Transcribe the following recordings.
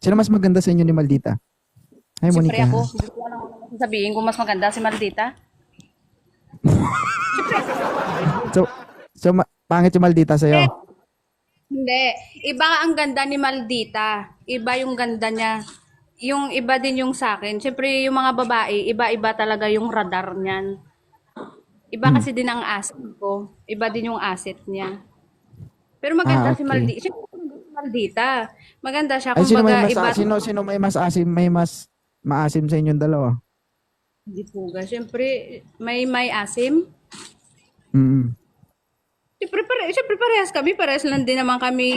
Sino mas maganda sa inyo ni Maldita? Siyempre Monica. ako. Hindi ko alam kung sabihin kung mas maganda si Maldita. So, so ma- pangit si Maldita sa'yo. Hindi. Iba ang ganda ni Maldita. Iba yung ganda niya. Yung iba din yung sa akin. Siyempre, yung mga babae, iba-iba talaga yung radar niyan. Iba kasi din ang asset ko. Iba din yung asset niya. Pero maganda Ah, si okay. Maldita. Siyempre, Maldita. Maganda siya. Ay, sino may mas, iba. sino, sino may mas asim, may mas maasim sa inyong dalawa? Hindi po ga. Siyempre, may may asim. Mm. Siyempre, pare, siyempre parehas kami. Parehas lang din naman kami.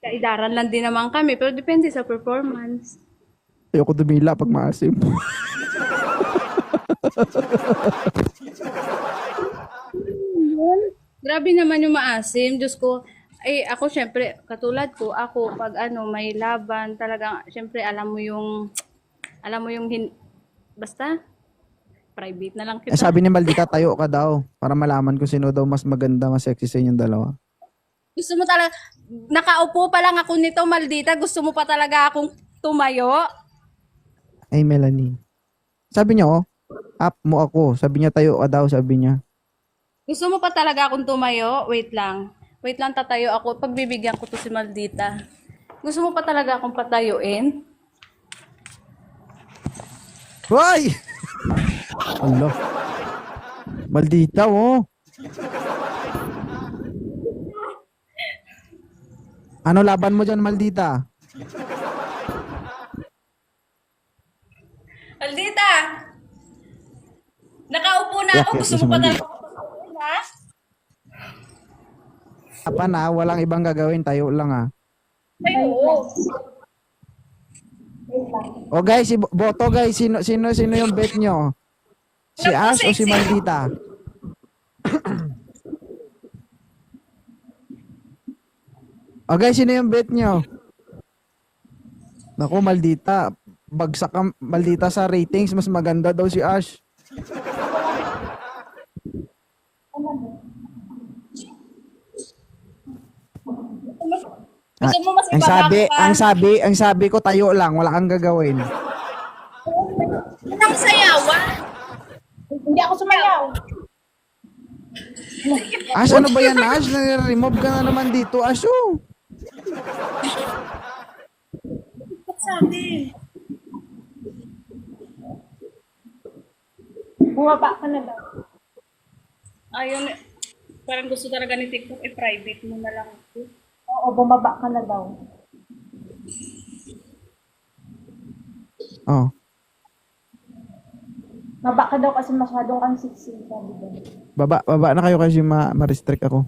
Kaidaran lang din naman kami. Pero depende sa performance. Ayoko dumila pag maasim. Grabe naman yung maasim. Diyos ko, ay ako syempre, katulad ko, ako pag ano, may laban, talagang, syempre alam mo yung, alam mo yung, hin- basta, private na lang Eh, kita. sabi ni Maldita, tayo ka daw. Para malaman kung sino daw mas maganda, mas sexy sa inyong dalawa. Gusto mo talaga, nakaupo pa lang ako nito, maldita, gusto mo pa talaga akong tumayo? Ay, Melanie. Sabi niya, oh, up mo ako. Sabi niya, tayo ka daw, sabi niya. Gusto mo pa talaga akong tumayo? Wait lang. Wait lang, tatayo ako. Pagbibigyan ko to si Maldita. Gusto mo pa talaga akong patayuin? Hoy! Allah. Maldita, oh. Ano laban mo dyan, Maldita? Maldita! Nakaupo na ako. Gusto mo pa talaga akong patayuin, ha? Apa na, walang ibang gagawin, tayo lang ah. Ay, oo. O guys, si boto guys, sino sino sino yung bet nyo? Si Ash o si. Maldita? o guys, sino yung bet nyo? Naku, Maldita. Bagsak ka, Maldita sa ratings. Mas maganda daw si Ash. Gusto mo mas Ang sabi, ibaba ang sabi, ang sabi ko tayo lang, wala kang gagawin. Anong sayawan? Hindi ako sumayaw. Ash, ano ba yan, Ash? Nare-remove ka na naman dito, Ash. oh. Ba't sabi? Bumaba ka na daw. Ayun, parang gusto talaga ni TikTok, i-private mo na lang ako. Oo, bumaba ka na daw. Oh. Baba ka daw kasi masyadong kang siksi, sabi daw. Baba, baba na kayo kasi ma- ma-restrict ako.